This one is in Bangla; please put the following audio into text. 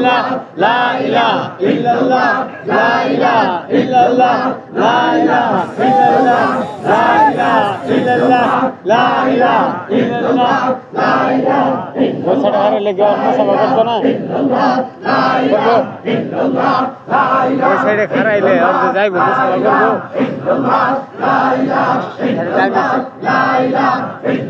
illallah la ilaha illallah la ilaha illallah la ilaha illallah la ilaha illallah la ilaha illallah la ilaha वो सर हर लगे और मैं सब करता ना बोलो वो साइड खड़ा है ले और जो जाए वो सब कर दो ला इलाहा इल्लल्लाह ला इलाहा इल्लल्लाह